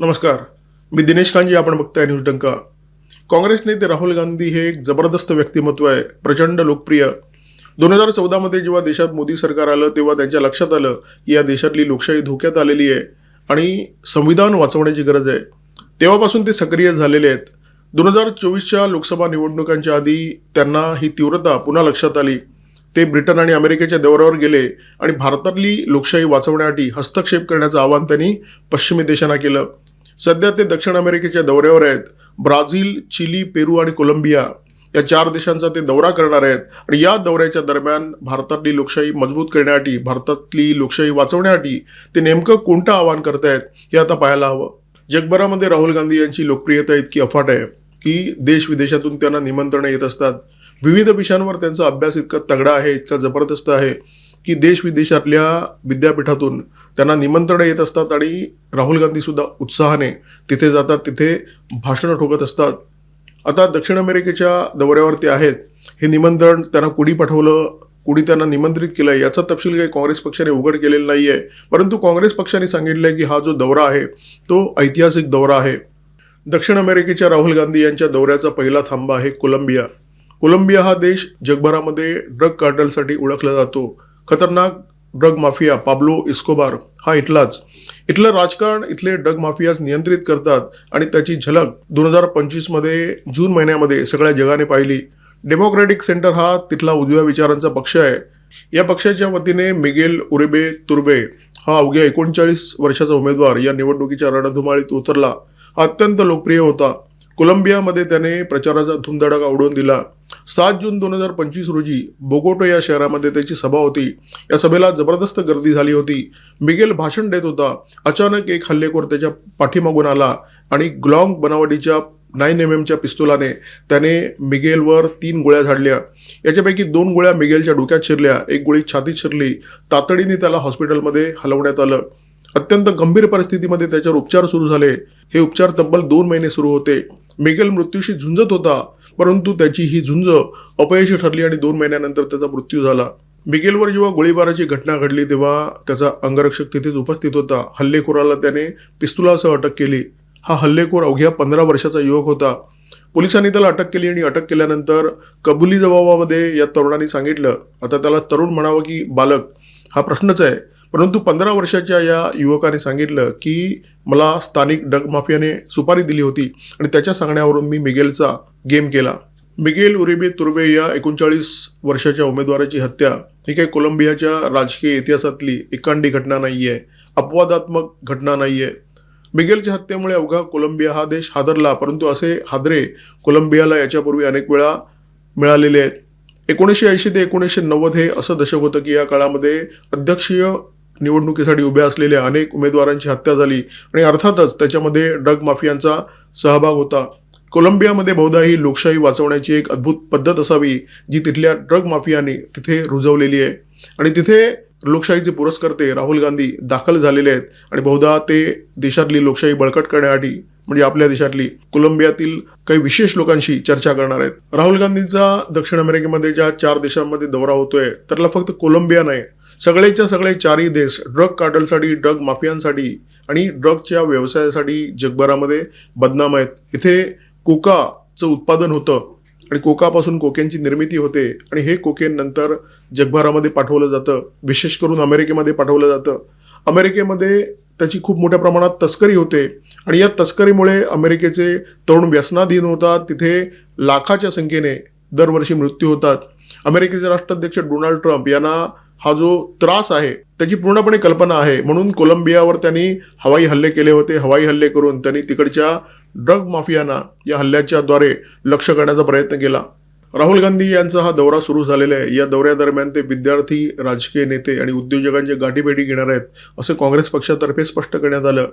नमस्कार. मी दिनेश कांजी आपण बघताय न्यूज डंका. काँग्रेस नेते राहुल गांधी हे एक जबरदस्त व्यक्तिमत्व आहे प्रचंड लोकप्रिय. दोन हजार चौदामध्ये जेव्हा देशात मोदी सरकार आलं तेव्हा त्यांच्या लक्षात आलं की या देशातली लोकशाही धोक्यात आलेली आहे आणि संविधान वाचवण्याची गरज आहे. तेव्हापासून ते सक्रिय झालेले आहेत. दोन हजार चोवीसच्या लोकसभा निवडणुकांच्या आधी त्यांना ही तीव्रता पुन्हा लक्षात आली. ते ब्रिटन आणि अमेरिकेच्या दौऱ्यावर गेले आणि भारतातली लोकशाही वाचवण्यासाठी हस्तक्षेप करण्याचं आवाहन त्यांनी पश्चिमी देशांना केलं. सध्या ते दक्षिण अमेरिकेच्या दौऱ्यावर आहेत. ब्राझील चिली पेरू आणि कोलंबिया या चार देशांचा ते दौरा करणार आहेत आणि या दौऱ्याच्या दरम्यान भारतातली लोकशाही मजबूत करण्यासाठी भारतातली लोकशाही वाचवण्यासाठी ते नेमकं कोणतं आवाहन करतायत हे आता पाहायला हवं. जगभरामध्ये राहुल गांधी यांची लोकप्रियता इतकी अफाट आहे की देश विदेशातून त्यांना निमंत्रणं येत असतात. विविध विषयांवर त्यांचा अभ्यास इतका तगडा आहे इतका जबरदस्त आहे. की देश विदेशातल्या विद्यापीठातून त्यांना निमंत्रणं येत असतात आणि राहुल गांधीसुद्धा उत्साहाने तिथे जातात तिथे भाषणं ठोकत असतात. आता दक्षिण अमेरिकेच्या दौऱ्यावर ते आहेत. हे निमंत्रण त्यांना कुणी पाठवलं कुणी त्यांना निमंत्रित केलं याचा तपशील काही काँग्रेस पक्षाने उघड केलेला नाही आहे परंतु काँग्रेस पक्षाने सांगितलं आहे की हा जो दौरा आहे तो ऐतिहासिक दौरा आहे. दक्षिण अमेरिकेच्या राहुल गांधी यांच्या दौऱ्याचा पहिला थांबा आहे कोलंबिया. कोलंबिया हा देश जगभरामध्ये ड्रग कार्टलसाठी ओळखला जातो. खतरनाक ड्रग माफिया पाब्लो इस्कोबार हा इथलाच. इथलं राजकारण इथले ड्रग माफियाज नियंत्रित करतात आणि त्याची झलक दोन हजार पंचवीसमध्ये जून महिन्यामध्ये सगळ्या जगाने पाहिली. डेमोक्रॅटिक सेंटर हा तिथला उजव्या विचारांचा पक्ष आहे. या पक्षाच्या वतीने मिगेल उरेबे तुर्बे हा अवघ्या एकोणचाळीस वर्षाचा उमेदवार या निवडणुकीच्या रणधुमाळीत उतरला. हा अत्यंत लोकप्रिय होता. कोलंबियामध्ये त्याने प्रचाराचा धुमधडाका उडवून दिला. सात जून दोन हजार पंचवीस रोजी बोगोटो या शहरामध्ये त्याची सभा होती. या सभेला जबरदस्त गर्दी झाली होती. मिगेल भाषण देत होता. अचानक एक हल्लेखोर त्याच्या पाठीमागून आला आणि ग्लॉंग बनावटीच्या नाईन एम एमच्या पिस्तुलाने त्याने मिगेलवर तीन गोळ्या झाडल्या. याच्यापैकी दोन गोळ्या मिगेलच्या डोक्यात शिरल्या. एक गोळी छातीत शिरली. तातडीने त्याला हॉस्पिटलमध्ये हलवण्यात आलं. अत्यंत गंभीर परिस्थितीमध्ये त्याच्यावर उपचार सुरू झाले. हे उपचार तब्बल दोन महिने सुरू होते. मेगेल मृत्यूशी झुंजत होता परंतु त्याची ही झुंज अपयशी ठरली आणि दोन महिन्यानंतर त्याचा मृत्यू झाला. मिगेलवर जेव्हा गोळीबाराची घटना घडली तेव्हा त्याचा अंगरक्षक तिथेच उपस्थित होता. हल्लेखोराला त्याने पिस्तुलासह अटक केली. हा हल्लेखोर अवघ्या पंधरा वर्षाचा युवक होता. पोलिसांनी त्याला अटक केली आणि अटक केल्यानंतर कबुली जबाबामध्ये या तरुणाने सांगितलं आता त्याला तरुण म्हणावं की बालक हा प्रश्नच आहे. परंतु पंधरा वर्षाच्या या युवकाने सांगितलं की मला स्थानिक डग माफियाने सुपारी दिली होती आणि त्याच्या सांगण्यावरून मी मिगेलचा गेम केला. मिगेल उरेबे तुर्बे या एकोणचाळीस वर्षाच्या उमेदवाराची हत्या. ही काही कोलंबियाच्या राजकीय इतिहासातली एकांडी घटना नाही आहे अपवादात्मक घटना नाही आहे मिगेलच्या हत्येमुळे अवघा कोलंबिया हा देश हादरला परंतु असे हादरे कोलंबियाला याच्यापूर्वी अनेक वेळा मिळालेले आहेत. एकोणीसशे ऐंशी ते एकोणीसशे नव्वद हे असं दशक होतं की या काळामध्ये अध्यक्षीय निवडणुकीसाठी उभ्या असलेल्या अनेक उमेदवारांची हत्या झाली आणि अर्थातच त्याच्यामध्ये ड्रग माफियांचा सहभाग होता. कोलंबियामध्ये बहुधा ही लोकशाही वाचवण्याची एक अद्भुत पद्धत असावी जी तिथल्या ड्रग माफियाने तिथे रुजवलेली आहे. आणि तिथे लोकशाहीचे पुरस्कर्ते राहुल गांधी दाखल झालेले आहेत आणि बहुधा ते देशातली लोकशाही बळकट करण्यासाठी म्हणजे आपल्या देशातली कोलंबियातील काही विशेष लोकांशी चर्चा करणार आहेत. राहुल गांधींचा दक्षिण अमेरिकेमध्ये ज्या चार देशांमध्ये दौरा होतोय त्यातला फक्त कोलंबिया नाही सगळेच्या सगळे चारही देश ड्रग कार्टलसाठी ड्रग माफियांसाठी आणि ड्रगच्या व्यवसायासाठी जगभरामध्ये बदनाम आहेत. इथे कोकाचं उत्पादन होतं आणि कोकापासून कोकेनची निर्मिती होते आणि हे कोकेन नंतर जगभरामध्ये पाठवलं जातं. विशेष करून अमेरिकेमध्ये पाठवलं जातं. अमेरिकेमध्ये त्याची खूप मोठ्या प्रमाणात तस्करी होते आणि या तस्करीमुळे अमेरिकेचे तरुण व्यसनाधीन होतात. तिथे लाखाच्या संख्येने दरवर्षी मृत्यू होतात. अमेरिकेचे राष्ट्राध्यक्ष डोनाल्ड ट्रम्प यांना हा जो त्रास आहे त्याची पूर्णपणे कल्पना आहे. म्हणून कोलंबियावर त्यांनी हवाई हल्ले केले होते. हवाई हल्ले करून त्यांनी तिकडच्या ड्रग माफियांना या हल्ल्याच्या द्वारे लक्ष करण्याचा प्रयत्न केला. राहुल गांधी यांचा हा दौरा सुरू झालेला आहे. या दौऱ्यादरम्यान ते विद्यार्थी राजकीय नेते आणि उद्योजकांचे गाठीभेटी घेणार आहेत असं काँग्रेस पक्षातर्फे स्पष्ट करण्यात आलं.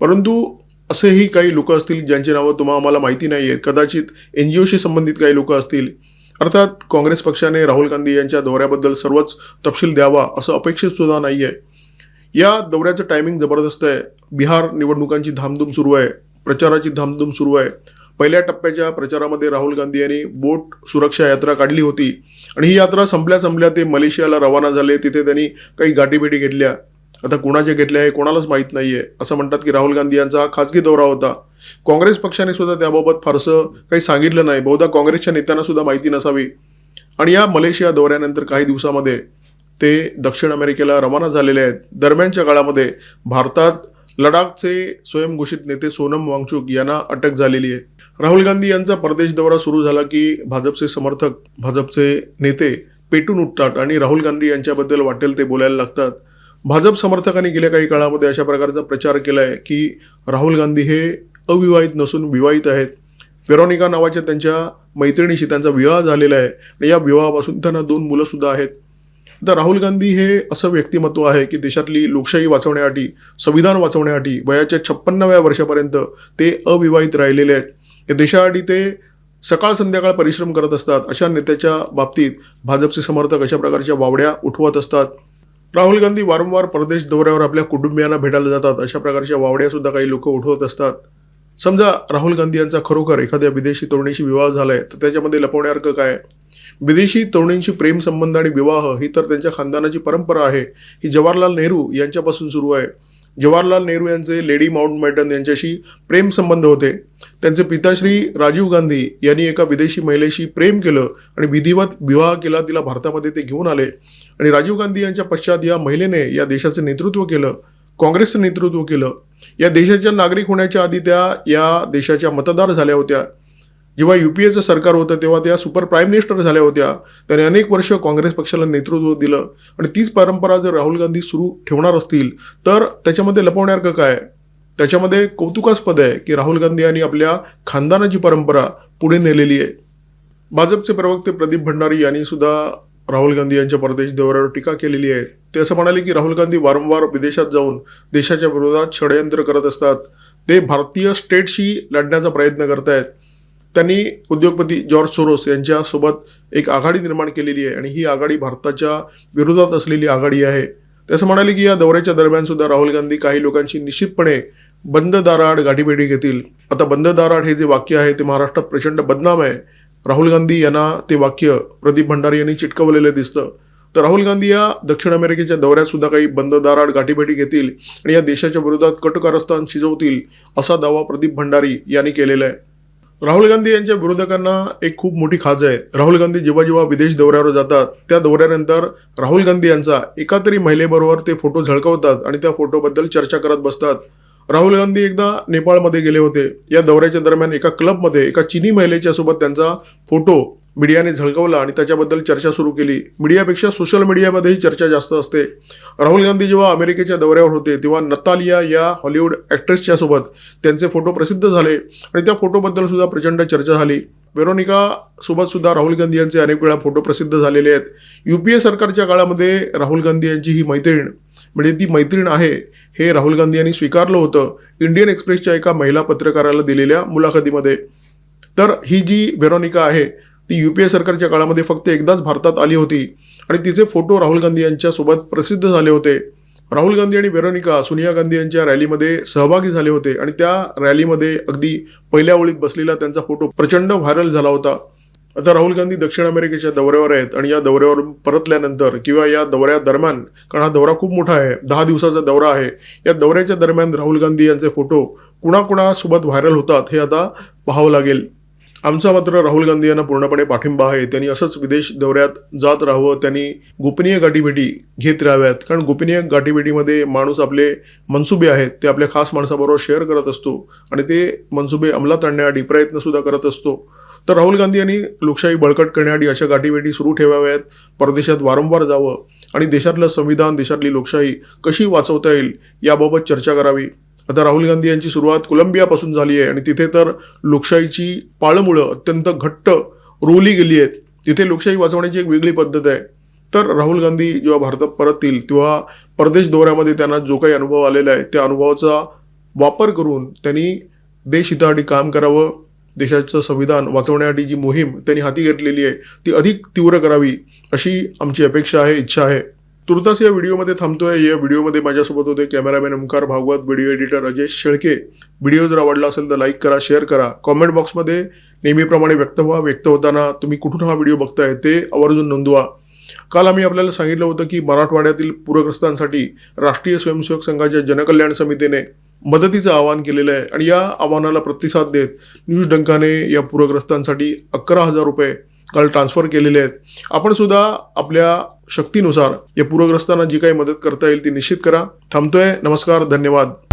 परंतु असेही काही लोक असतील ज्यांची नावं तुम्हाला आम्हाला माहिती नाही आहेत कदाचित एन जी ओशी संबंधित काही लोक असतील. अर्थात काँग्रेस पक्षाने राहुल गांधी यांच्या दौऱ्याबद्दल सर्वच तपशील द्यावा असं अपेक्षित सुद्धा नाही आहे या दौऱ्याचं टायमिंग जबरदस्त आहे. बिहार निवडणुकांची धामधूम सुरू आहे. प्रचाराची धामधूम सुरू आहे. पहिल्या टप्प्याच्या प्रचारामध्ये राहुल गांधी यांनी बोट सुरक्षा यात्रा काढली होती. आणि ही यात्रा संपल्या संपल्या ते मलेशियाला रवाना झाले. तिथे त्यांनी काही गाठीभेटी घेतल्या. आता कुणाचे घेतले आहे कोणालाच माहीत नाही आहे असं म्हणतात की राहुल गांधी यांचा हा खाजगी दौरा होता. काँग्रेस पक्षाने सुद्धा त्याबाबत फारसं काही सांगितलं नाही. बहुधा काँग्रेसच्या नेत्यांना सुद्धा माहिती नसावी. आणि या मलेशिया दौऱ्यानंतर काही दिवसामध्ये ते दक्षिण अमेरिकेला रवाना झालेले आहेत. दरम्यानच्या काळामध्ये भारतात लडाखचे स्वयंघोषित नेते सोनम वांगचुक यांना अटक झालेली आहे. राहुल गांधी यांचा परदेश दौरा सुरू झाला की भाजपचे समर्थक भाजपचे नेते पेटून उठतात आणि राहुल गांधी यांच्याबद्दल वाटेल ते बोलायला लागतात. भाजप समर्थकांनी गेल्या काही काळामध्ये अशा प्रकारचा प्रचार केला आहे की राहुल गांधी हे अविवाहित नसून विवाहित आहेत. वेरोनिका नावाच्या त्यांच्या मैत्रिणीशी त्यांचा विवाह झालेला आहे आणि या विवाहापासून त्यांना दोन मुलंसुद्धा आहेत. तर राहुल गांधी हे असं व्यक्तिमत्व आहे की देशातली लोकशाही वाचवण्यासाठी संविधान वाचवण्यासाठी वयाच्या छप्पन्नाव्या वर्षापर्यंत ते अविवाहित राहिलेले आहेत. या देशासाठी ते सकाळ संध्याकाळ परिश्रम करत असतात. अशा नेत्याच्या बाबतीत भाजपचे समर्थक अशा प्रकारच्या वावड्या उठवत असतात. राहुल गांधी वारंवार परदेश दौऱ्यावर आपल्या कुटुंबियांना भेटायला जातात. अशा प्रकारच्या वावड्या सुद्धा काही लोक उठवत असतात. समजा राहुल गांधी यांचा खरोखर एखाद्या विदेशी तरुणीशी विवाह झालाय तर त्याच्यामध्ये लपवण्यासारखं काय? विदेशी तरुणींशी प्रेम संबंध आणि विवाह ही तर त्यांच्या खानदानाची परंपरा आहे. ही जवाहरलाल नेहरू यांच्यापासून सुरू आहे. जवाहरलाल नेहरू यांचे लेडी माउंट मॅटन यांच्याशी प्रेम संबंध होते. त्यांचे पिताश्री राजीव गांधी यांनी एका विदेशी महिलेशी प्रेम केलं आणि विधिवत विवाह केला. तिला भारतामध्ये ते घेऊन आले. आणि राजीव गांधी यांच्या पश्चात या महिलेने या देशाचं नेतृत्व केलं. काँग्रेसचं नेतृत्व केलं. या देशाच्या नागरिक होण्याच्या आधी त्या या देशाच्या मतदार झाल्या होत्या. जेव्हा यू पी एचं सरकार होतं तेव्हा त्या सुपर प्राईम मिनिस्टर झाल्या होत्या. त्याने अनेक वर्ष काँग्रेस पक्षाला नेतृत्व दिलं. आणि तीच परंपरा जर राहुल गांधी सुरू ठेवणार असतील तर त्याच्यामध्ये लपवण्यासारखं काय? त्याच्यामध्ये कौतुकास्पद आहे की राहुल गांधी यांनी आपल्या खानदानाची परंपरा पुढे नेलेली आहे. भाजपचे प्रवक्ते प्रदीप भंडारी यांनी सुद्धा राहुल गांधी यांच्या परदेश दौऱ्यावर टीका केलेली आहे. ते असं म्हणाले की राहुल गांधी वारंवार विदेशात जाऊन देशाच्या विरोधात षडयंत्र करत असतात. ते भारतीय स्टेटशी लढण्याचा प्रयत्न करतायत. त्यांनी उद्योगपती जॉर्ज सोरोस यांच्यासोबत एक आघाडी निर्माण केलेली आहे आणि ही आघाडी भारताच्या विरोधात असलेली आघाडी आहे. तसं म्हणाले की या दौऱ्याच्या दरम्यान सुद्धा राहुल गांधी काही लोकांची निश्चितपणे बंद दाराआड गाठीभेटी घेतील. आता बंद दाराआड हे जे वाक्य आहे ते महाराष्ट्रात प्रचंड बदनाम आहे. राहुल गांधी यांना ते वाक्य प्रदीप भंडारी यांनी चिटकवलेलं दिसतं. तर राहुल गांधी या दक्षिण अमेरिकेच्या दौऱ्यात सुद्धा काही बंद दाराआड गाठीभेटी घेतील आणि या देशाच्या विरोधात कटकारस्थान शिजवतील असा दावा प्रदीप भंडारी यांनी केलेला आहे. राहुल गांधी यांच्या विरोधकांना एक खूप मोठी खाज आहे. राहुल गांधी जेव्हा जेव्हा विदेश दौऱ्यावर जातात त्या दौऱ्यानंतर राहुल गांधी यांचा एका तरी महिलेबरोबर ते फोटो झळकवतात आणि त्या फोटोबद्दल चर्चा करत बसतात. राहुल गांधी एकदा नेपाळमध्ये गेले होते. या दौऱ्याच्या दरम्यान एका क्लबमध्ये एका चिनी महिलेच्या सोबत त्यांचा फोटो मीडियाने झळकवला आणि त्याच्याबद्दल चर्चा सुरू केली. मीडियापेक्षा सोशल मीडियामध्येही चर्चा जास्त असते. राहुल गांधी जेव्हा अमेरिकेच्या दौऱ्यावर होते तेव्हा नतालिया या हॉलिवूड ॲक्ट्रेसच्या सोबत त्यांचे फोटो प्रसिद्ध झाले आणि त्या फोटोबद्दल सुद्धा प्रचंड चर्चा झाली. वेरोनिका सोबत सुद्धा राहुल गांधी यांचे अनेक वेळा फोटो प्रसिद्ध झालेले आहेत. यू पी ए सरकारच्या काळामध्ये राहुल गांधी यांची ही मैत्रीण म्हणजे ती मैत्रीण आहे हे राहुल गांधी यांनी स्वीकारलं होतं इंडियन एक्सप्रेसच्या एका महिला पत्रकाराला दिलेल्या मुलाखतीमध्ये. तर ही जी वेरोनिका आहे ती यू पी ए सरकारच्या काळामध्ये फक्त एकदाच भारतात आली होती. आणि तिचे फोटो राहुल गांधी यांच्यासोबत प्रसिद्ध झाले होते. राहुल गांधी आणि वेरोनिका सोनिया गांधी यांच्या रॅलीमध्ये सहभागी झाले होते. आणि त्या रॅलीमध्ये अगदी पहिल्या ओळीत बसलेला त्यांचा फोटो प्रचंड व्हायरल झाला होता. आता राहुल गांधी दक्षिण अमेरिकेच्या दौऱ्यावर आहेत आणि या दौऱ्यावर परतल्यानंतर किंवा या दौऱ्यादरम्यान कारण हा दौरा खूप मोठा आहे दहा दिवसाचा दौरा आहे या दौऱ्याच्या दरम्यान राहुल गांधी यांचे फोटो कुणाकुणासोबत व्हायरल होतात हे आता पाहावं लागेल. आमचा मात्र राहुल गांधी यांना पूर्णपणे पाठिंबा आहे. त्यांनी असंच विदेश दौऱ्यात जात राहावं त्यांनी गोपनीय गाठीभेटी घेत राहाव्यात. कारण गोपनीय गाठीभेटीमध्ये माणूस आपले मनसुबे आहेत ते आपल्या खास माणसाबरोबर शेअर करत असतो आणि ते मनसुबे अंमलात आणण्यासाठी प्रयत्नसुद्धा करत असतो. तर राहुल गांधी यांनी लोकशाही बळकट करण्यासाठी अशा गाठीभेटी सुरू ठेवाव्यात परदेशात वारंवार जावं आणि देशातलं संविधान देशातली लोकशाही कशी वाचवता येईल याबाबत चर्चा करावी. आता राहुल गांधी यांची सुरुवात कोलंबियापासून झाली आहे आणि तिथे तर लोकशाहीची पाळमुळं अत्यंत घट्ट रोवली गेली आहेत. तिथे लोकशाही वाचवण्याची एक वेगळी पद्धत आहे. तर राहुल गांधी जेव्हा भारतात परततील तेव्हा परदेश दौऱ्यामध्ये त्यांना जो काही अनुभव आलेला आहे त्या अनुभवाचा वापर करून त्यांनी देश हितासाठी काम करावं देशाचं संविधान वाचवण्यासाठी जी मोहीम त्यांनी हाती घेतलेली आहे ती अधिक तीव्र करावी अशी आमची अपेक्षा आहे इच्छा आहे. तुर्तास या व्हिडिओमध्ये थांबतोय. या व्हिडिओमध्ये माझ्यासोबत होते cameraman Omkar Bhagwat video editor Ajay Shelke. Video जर आवडला असेल तर लाईक करा शेअर करा. कॉमेंट बॉक्समध्ये नेहमीप्रमाणे व्यक्त व्हा. व्यक्त होताना तुम्ही कुठून हा व्हिडिओ बघताय ते आवर्जून नोंदवा. काल आम्ही आपल्याला सांगितलं होतं की मराठवाड्यातील पूरग्रस्तांसाठी राष्ट्रीय स्वयंसेवक संघाच्या जनकल्याण समितीने मदतीचं आवाहन केलेलं आहे आणि या आव्हानाला प्रतिसाद देत न्यूज डंकाने या पूरग्रस्तांसाठी अकरा हजार रुपये काल ट्रान्सफर केलेले आहेत. आपण सुद्धा आपल्या शक्तीनुसार या पूरग्रस्तांना जी काही मदत करता येईल ती निश्चित करा. थांबतोय. नमस्कार. धन्यवाद.